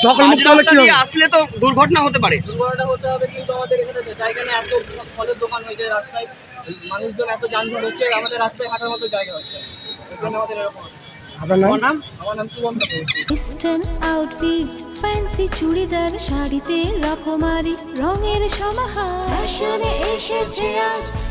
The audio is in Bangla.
হয়ে হয়ে আসলে তো দুর্ঘটনা হতে পারে ফলের দোকান হয়েছে রাস্তায় মানুষজন এত আমাদের রাস্তায় মতো জায়গা হচ্ছে চুড়িদার শাড়িতে রঙের সমাহার। এসেছে আজ